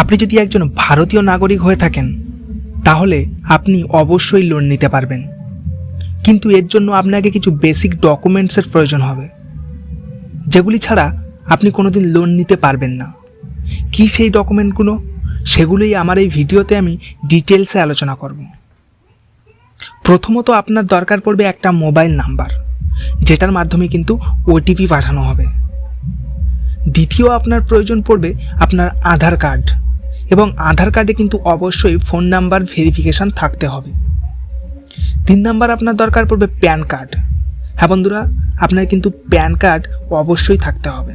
আপনি যদি একজন ভারতীয় নাগরিক হয়ে থাকেন, তাহলে আপনি অবশ্যই লোন নিতে পারবেন। কিন্তু এর জন্য আপনাকে কিছু বেসিক ডকুমেন্টসের প্রয়োজন হবে, যেগুলি ছাড়া আপনি কোনোদিন লোন নিতে পারবেন না। কি সেই ডকুমেন্টগুলো সেগুলোই আমার এই ভিডিওতে আমি ডিটেলসে আলোচনা করব। প্রথমত আপনার দরকার পড়বে একটা মোবাইল নাম্বার যেটার মাধ্যমে কিন্তু ওটিপি পাঠানো হবে। দ্বিতীয় আপনার প্রয়োজন পড়বে আপনার আধার কার্ড। এবং আধার কার্ডে কিন্তু অবশ্যই ফোন নাম্বার ভেরিফিকেশন থাকতে হবে। তিন নাম্বার আপনার দরকার পড়বে প্যান কার্ড। হ্যাঁ বন্ধুরা, আপনার কিন্তু প্যান কার্ড অবশ্যই থাকতে হবে।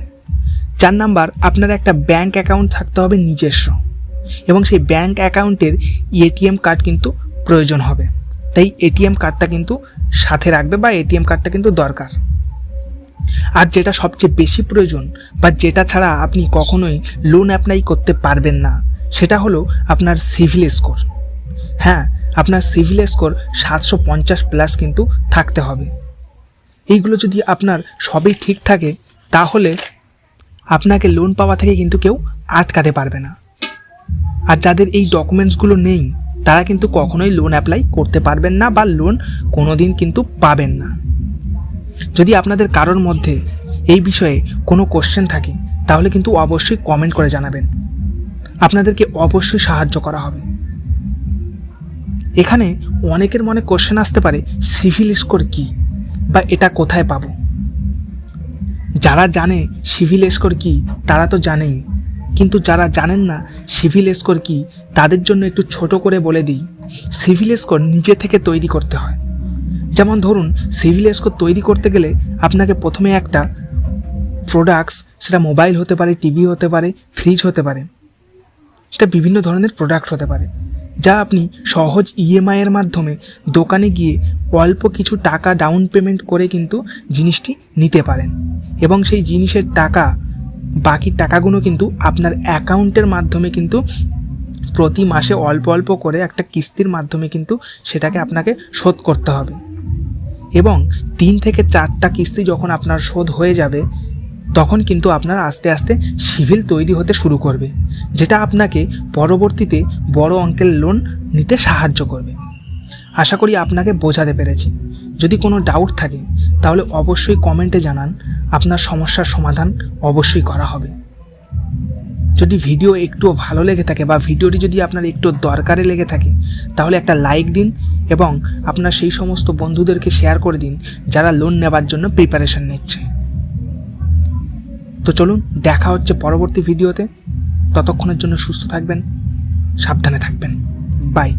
চার নাম্বার, আপনার একটা ব্যাংক অ্যাকাউন্ট থাকতে হবে নিজস্ব। এবং সেই ব্যাংক অ্যাকাউন্টের এটিএম কার্ড কিন্তু প্রয়োজন হবে। তাই এটিএম কার্ডটা কিন্তু সাথে রাখবে বা এটিএম কার্ডটা কিন্তু দরকার। আর যেটা সবচেয়ে বেশি প্রয়োজন বা যেটা ছাড়া আপনি কখনোই লোন অ্যাপ্লাই করতে পারবেন না, সেটা হলো আপনার সিভিল স্কোর হ্যাঁ আপনার সিভিল স্কোর সাতশো পঞ্চাশ প্লাস কিন্তু থাকতে হবে। এইগুলো যদি আপনার সবই ঠিক থাকে, তাহলে আপনাকে লোন পাওয়া থেকে কিন্তু কেউ আটকাতে পারবে না। আর যাদের এই ডকুমেন্টসগুলো নেই, তারা কিন্তু কখনোই লোন অ্যাপ্লাই করতে পারবেন না বা লোন কোনো দিন কিন্তু পাবেন না। যদি আপনাদের কারোর মধ্যে এই বিষয়ে কোনো কোশ্চেন থাকে, তাহলে কিন্তু অবশ্যই কমেন্ট করে জানাবেন। আপনাদেরকে অবশ্যই সাহায্য করা হবে। এখানে অনেকের মনে কোশ্চেন আসতে পারে, সিভিল স্কোর কি? বা এটা কোথায় পাবো? যারা জানে সিভিল স্কোর কি, তারা তো জানেই। কিন্তু যারা জানেন না সিভিল স্কোর কি, তাদের জন্য একটু ছোট করে বলে দিই। সিভিল স্কোর নিজে থেকে তৈরি করতে হয়। যেমন ধরুন সিভিল স্কোর তৈরি করতে গেলে আপনাকে প্রথমে একটা প্রোডাক্টস সেটা মোবাইল হতে পারে টিভি হতে পারে ফ্রিজ হতে পারে। সেটা বিভিন্ন ধরনের প্রোডাক্ট হতে পারে, যা আপনি সহজ ইএমআই এর মাধ্যমে দোকানে গিয়ে অল্প কিছু টাকা ডাউন পেমেন্ট করে কিন্তু জিনিসটি নিতে পারেন। এবং সেই জিনিসের টাকা, বাকি টাকাগুলো কিন্তু আপনার অ্যাকাউন্টের মাধ্যমে কিন্তু প্রতি মাসে অল্প অল্প করে একটা কিস্তির মাধ্যমে কিন্তু সেটাকে আপনাকে শোধ করতে হবে। এবং তিন থেকে চারটা কিস্তি যখন আপনার শোধ হয়ে যাবে, তখন কিন্তু আপনার আস্তে আস্তে সিভিল তৈরি হতে শুরু করবে, যেটা আপনাকে পরবর্তীতে বড় অঙ্কের লোন নিতে সাহায্য করবে। আশা করি আপনাকে বোঝাতে পেরেছি। যদি কোনো ডাউট থাকে, তাহলে অবশ্যই কমেন্টে জানান, আপনার সমস্যার সমাধান অবশ্যই করা হবে। যদি ভিডিও একটু ভালো লেগে থাকে বা ভিডিওটি যদি আপনার একটু দরকারে লেগে থাকে, তাহলে একটা লাইক দিন এবং আপনার সেই সমস্ত বন্ধুদেরকে শেয়ার করে দিন, যারা লোন নেবার জন্য প্রিপারেশন নিচ্ছে। তো চলুন, দেখা হচ্ছে পরবর্তী ভিডিওতে ততক্ষণের জন্য সুস্থ থাকবেন, সাবধানে থাকবেন। বাই